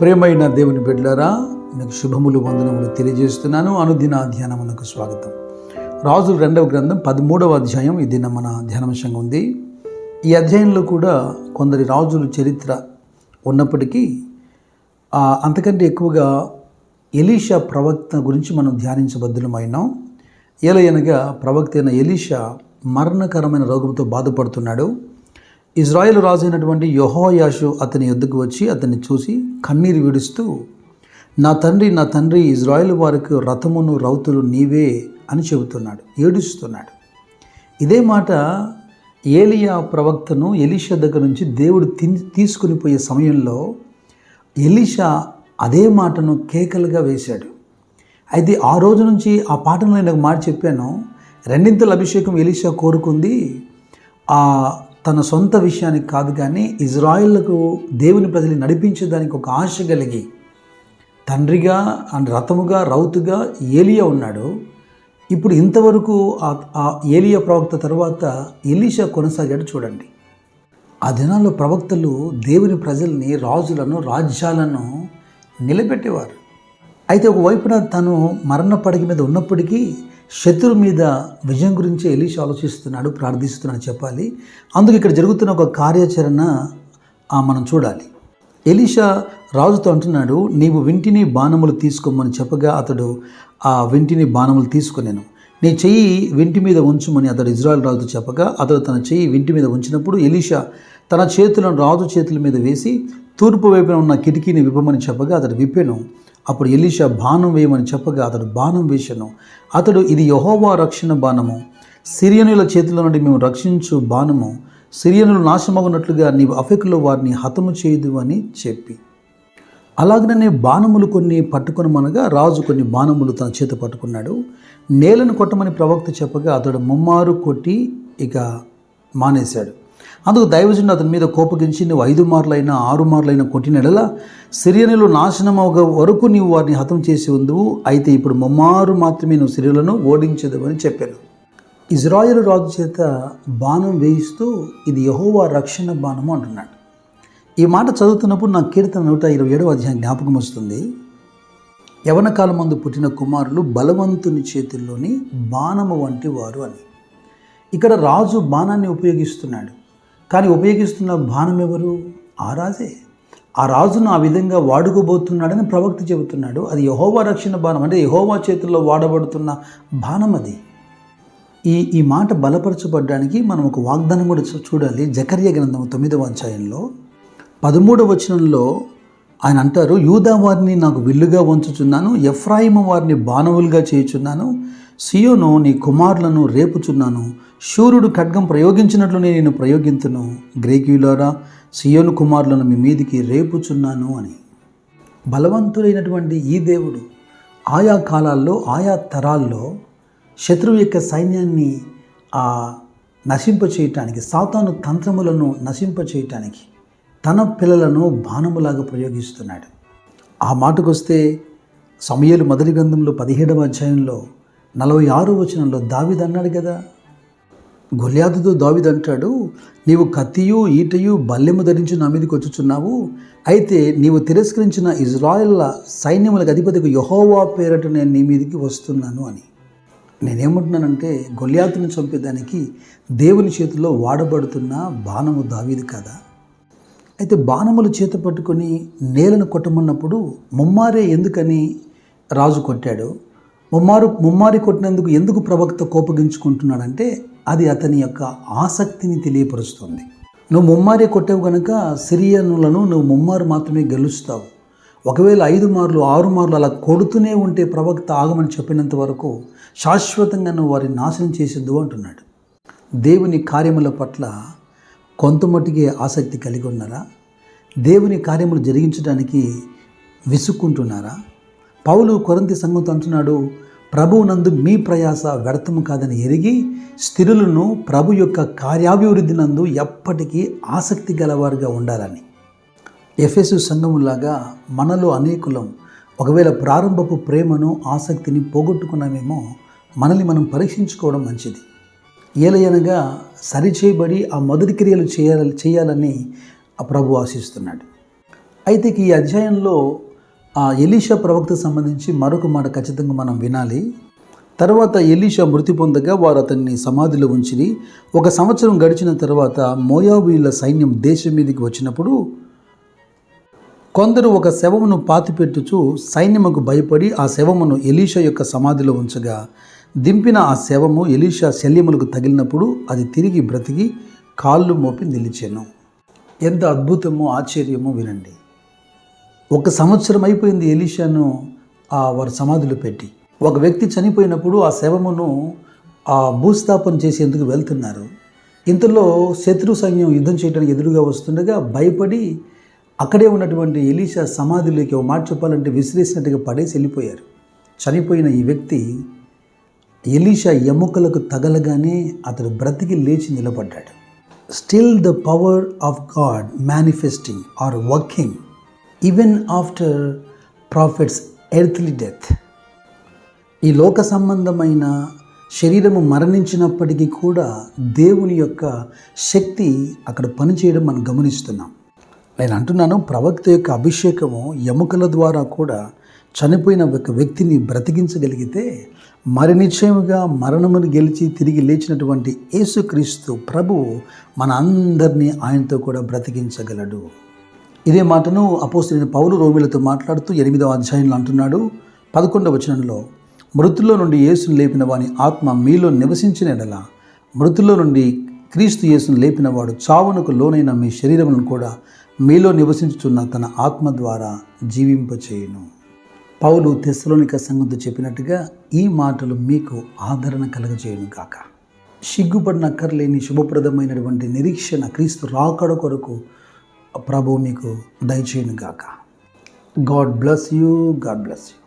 ప్రేమైన దేవుని బిడ్డలారా మీకు శుభములు వందనములు తెలియజేస్తున్నాను. అనుదిన ధ్యానమునకు స్వాగతం. రాజుల రెండవ గ్రంథం పదమూడవ అధ్యాయం ఇది మన ధ్యానాంశంగా ఉంది. ఈ అధ్యాయంలో కూడా కొందరి రాజుల చరిత్ర ఉన్నప్పటికీ అంతకంటే ఎక్కువగా ఎలీషా ప్రవక్త గురించి మనం ధ్యానించబద్దులమైనాం ఏలయనగా ప్రవక్త అయిన ఎలీషా మరణకరమైన రోగంతో బాధపడుతున్నాడు. ఇజ్రాయెల్ రాజు అయినటువంటి యహోయాషు అతని ఎద్దుకు వచ్చి అతన్ని చూసి కన్నీరు విడుస్తూ నా తండ్రి నా తండ్రి ఇజ్రాయెల్ వారికి రథమును రౌతులు నీవే అని చెబుతున్నాడు ఏడుస్తున్నాడు. ఇదే మాట ఏలియా ప్రవక్తను ఎలీషా దగ్గర నుంచి దేవుడు తిన్ తీసుకుని పోయే సమయంలో ఎలీషా అదే మాటను కేకలుగా వేశాడు. అయితే ఆ రోజు నుంచి ఆ పాటను నేను మాట చెప్పాను. రెండింతల అభిషేకం ఎలీషా కోరుకుంది. ఆ తన సొంత విషయానికి కాదు కానీ ఇజ్రాయిల్కు దేవుని ప్రజల్ని నడిపించేదానికి ఒక ఆశ కలిగి తండ్రిగా అండ్ రథముగా రౌతుగా ఏలియా ఉన్నాడు. ఇప్పుడు ఇంతవరకు ఆ- ఆ ఏలియా ప్రవక్త తర్వాత ఎలీషా కొనసాగాడు చూడండి. ఆ దినాల్లో ప్రవక్తలు దేవుని ప్రజల్ని రాజులను రాజ్యాలను నిలబెట్టేవారు. అయితే ఒకవైపున తను మరణ పడక మీద ఉన్నప్పటికీ శత్రు మీద విజయం గురించి ఎలీషా ఆలోచిస్తున్నాడు ప్రార్థిస్తున్నాడు చెప్పాలి. అందుకు ఇక్కడ జరుగుతున్న ఒక కార్యాచరణ మనం చూడాలి. ఎలీషా రాజుతో అంటున్నాడు నీవు వింటిని బాణములు తీసుకోమని చెప్పగా అతడు ఆ వింటిని బాణములు తీసుకునేను. నీ చెయ్యి వింటి మీద ఉంచుమని అతడు ఇజ్రాయల్ రాజుతో చెప్పగా అతడు తన చెయ్యి వింటి మీద ఉంచినప్పుడు ఎలీషా తన చేతులను రాజు చేతుల మీద వేసి తూర్పు వైపున ఉన్న కిటికీని విప్పమని చెప్పగా అతడు విప్పెను. అప్పుడు ఎలీషా బాణం వేయమని చెప్పగా అతడు బాణం వేశాను. అతడు ఇది యహోవా రక్షణ బాణము. సిరియనుల చేతిలో నుండి మేము రక్షించు బాణము. సిరియనులు నాశమగునట్లుగా నీవు అఫెకులో వారిని హతము చేయదు అని చెప్పి. అలాగనే బాణములు కొన్ని పట్టుకొనమనగా రాజు కొన్ని బాణములు తన చేత పట్టుకున్నాడు. నేలను కొట్టమని ప్రవక్త చెప్పగా అతడు ముమ్మారు కొట్టి ఇక మానేశాడు. అందుకు దైవజనుడు అతని మీద కోపగించి నువ్వు ఐదు మార్లైనా ఆరు మార్లైనా కొట్టినడలా సిరియనులు నాశనం అవగ వరకు నీవు వారిని హతం చేసి ఉందువు. అయితే ఇప్పుడు ముమ్మారు మాత్రమే నువ్వు సిరియలను ఓడించదు చెప్పాను. ఇజ్రాయెల్ రాజు చేత బాణం వేయిస్తూ ఇది యహోవా రక్షణ బాణము అంటున్నాడు. ఈ మాట చదువుతున్నప్పుడు నా కీర్తన నూట ఇరవై ఏడవ అధ్యాయం జ్ఞాపకం వస్తుంది. యవన కాలమందు పుట్టిన కుమారులు బలవంతుని చేతుల్లోని బాణము వంటి వారు అని. ఇక్కడ రాజు బాణాన్ని ఉపయోగిస్తున్నాడు. కానీ ఉపయోగిస్తున్న బాణం ఎవరు? ఆ రాజే. ఆ రాజును ఆ విధంగా వాడుకోబోతున్నాడని ప్రవక్త చెబుతున్నాడు. అది యహోవా రక్షణ బాణం. అంటే యహోవా చేతుల్లో వాడబడుతున్న బాణం అది. ఈ ఈ మాట బలపరచబడ్డానికి మనం ఒక వాగ్దానం కూడా చూడాలి. జకర్య గ్రంథం తొమ్మిదవ అధ్యాయంలో పదమూడవ వచనంలో ఆయన అంటారు యూదా వారిని నాకు విల్లుగా ఉంచుచున్నాను ఎఫ్రాయిమ వారిని బాణవులుగా చేయుచున్నాను సియోను నీ కుమారులను రేపుచున్నాను. శూరుడు ఖడ్గం ప్రయోగించినట్లు నేను ప్రయోగింతును. గ్రేకీయులారా సియోను కుమారులను మీ మీదికి రేపుచున్నాను అని. బలవంతుడైనటువంటి ఈ దేవుడు ఆయా కాలాల్లో ఆయా తరాల్లో శత్రువు యొక్క సైన్యాన్ని ఆ నశింపచేయటానికి సాతాను తంత్రములను నశింపచేయటానికి తన పిల్లలను బాణములాగా ప్రయోగిస్తున్నాడు. ఆ మాటకొస్తే సమయలు మొదటి గ్రంథంలో పదిహేడవ అధ్యాయంలో నలభై ఆరు వచనంలో దావిద్ అన్నాడు కదా. గొల్యాదుతో దావిద్ అంటాడు నీవు కత్తియు ఈటయు బల్లెము ధరించి నా మీదకి వచ్చుచున్నావు. అయితే నీవు తిరస్కరించిన ఇజ్రాయెల్ల సైన్యములకు అధిపతికి యహోవా పేరట నేను నీ మీదకి వస్తున్నాను అని. నేనేమంటున్నానంటే గొల్యాతుని చంపేదానికి దేవుని చేతిలో వాడబడుతున్న బాణము దావీది కదా? అయితే బాణములు చేత పట్టుకొని నేలను కొట్టమన్నప్పుడు ముమ్మారే ఎందుకని రాజు కొట్టాడు? ముమ్మారు ముమ్మారి కొట్టినందుకు ఎందుకు ప్రవక్త కోపగించుకుంటున్నాడంటే అది అతని యొక్క ఆసక్తిని తెలియపరుస్తుంది. నువ్వు ముమ్మారి కొట్టావు కనుక సిరియనులను నువ్వు ముమ్మారు మాత్రమే గెలుస్తావు. ఒకవేళ ఐదు మార్లు ఆరు మార్లు అలా కొడుతూనే ఉంటే ప్రవక్త ఆగమని చెప్పినంత వరకు శాశ్వతంగా నువ్వు వారిని నాశనం చేసేద్దు అంటున్నాడు. దేవుని కార్యముల పట్ల కొంతమట్టుకే ఆసక్తి కలిగి ఉన్నారా? దేవుని కార్యములు జరిగించడానికి విసుక్కుంటున్నారా? పౌలు కొరంతి సంఘంతో అంటున్నాడు ప్రభువునందు నందు మీ ప్రయాస వ్యర్థము కాదని ఎరిగి స్థిరులను ప్రభు యొక్క కార్యాభివృద్ధి నందు ఎప్పటికీ ఆసక్తి గలవారుగా ఉండాలని. ఎఫెసు సంఘములాగా మనలో అనేకులం ఒకవేళ ప్రారంభపు ప్రేమను ఆసక్తిని పోగొట్టుకున్నామేమో మనల్ని మనం పరీక్షించుకోవడం మంచిది. ఏలయనగా సరిచేయబడి ఆ మొదటి క్రియలు చేయాలి చేయాలని ఆ ప్రభు ఆశిస్తున్నాడు. అయితే ఈ అధ్యాయంలో ఆ ఎలీషా ప్రవక్తకు సంబంధించి మరొక మాట ఖచ్చితంగా మనం వినాలి. తర్వాత ఎలీషా మృతి పొందగా వారు అతన్ని సమాధిలో ఉంచిరి. ఒక సంవత్సరం గడిచిన తర్వాత మోయాబీల సైన్యం దేశం మీదకి వచ్చినప్పుడు కొందరు ఒక శవమును పాతిపెట్టుచు సైన్యముకు భయపడి ఆ శవమును ఎలీషా యొక్క సమాధిలో ఉంచగా దింపిన ఆ శవము ఎలీషా శల్యములకు తగిలినప్పుడు అది తిరిగి బ్రతికి కాళ్ళు మోపి నిలిచాను. ఎంత అద్భుతమో ఆశ్చర్యమో వినండి. ఒక సంవత్సరం అయిపోయింది ఎలీషాను ఆ వారి సమాధులు పెట్టి. ఒక వ్యక్తి చనిపోయినప్పుడు ఆ శవమును ఆ భూస్థాపన చేసేందుకు వెళ్తున్నారు. ఇంతలో శత్రు సైన్యం యుద్ధం చేయడానికి ఎదురుగా వస్తుండగా భయపడి అక్కడే ఉన్నటువంటి ఎలీషా సమాధిలోకి ఒక మాట చెప్పాలంటే విసిరేసినట్టుగా పడేసి వెళ్ళిపోయారు. చనిపోయిన ఈ వ్యక్తి ఎలీషా ఎముకలకు తగలగానే అతడు బ్రతికి లేచి నిలబడ్డాడు. Still the power of God manifesting are working even after profits earthly death ఈ లోక సంబంధమైన శరీరము మరణించినప్పటికీ కూడా దేవుని యొక్క శక్తి అక్కడ పనిచేయడం మనం గమనిస్తున్నాం. నేను అంటున్నాను ప్రవక్త యొక్క అభిషేకము ఎముకల ద్వారా కూడా చనిపోయిన ఒక వ్యక్తిని బ్రతికించగలిగితే మరి నిశ్చయముగా మరణమును గెలిచి తిరిగి లేచినటువంటి యేసుక్రీస్తు ప్రభువు మన అందరినీ ఆయనతో కూడా బ్రతికించగలడు. ఇదే మాటను అపోస్తులైన పౌలు రోమిలతో మాట్లాడుతూ ఎనిమిదవ అధ్యాయంలో అంటున్నాడు. పదకొండవ వచనంలో మృతుల్లో నుండి యేసును లేపిన వాని ఆత్మ మీలో నివసించిన ఎడల మృతుల్లో నుండి క్రీస్తు యేసును లేపినవాడు చావునకు లోనైన మీ శరీరములను కూడా మీలో నివసించుచున్న తన ఆత్మ ద్వారా జీవింపచేయును. పౌలు తెస్సలోనిక సంగతి చెప్పినట్టుగా ఈ మాటలు మీకు ఆదరణ కలగజేయును కాక సిగ్గుపడినక్కర్లేని శుభప్రదమైనటువంటి నిరీక్షణ క్రీస్తు రాకడ కొరకు ప్రభు మీకు దయచేయును గాక God bless you God bless you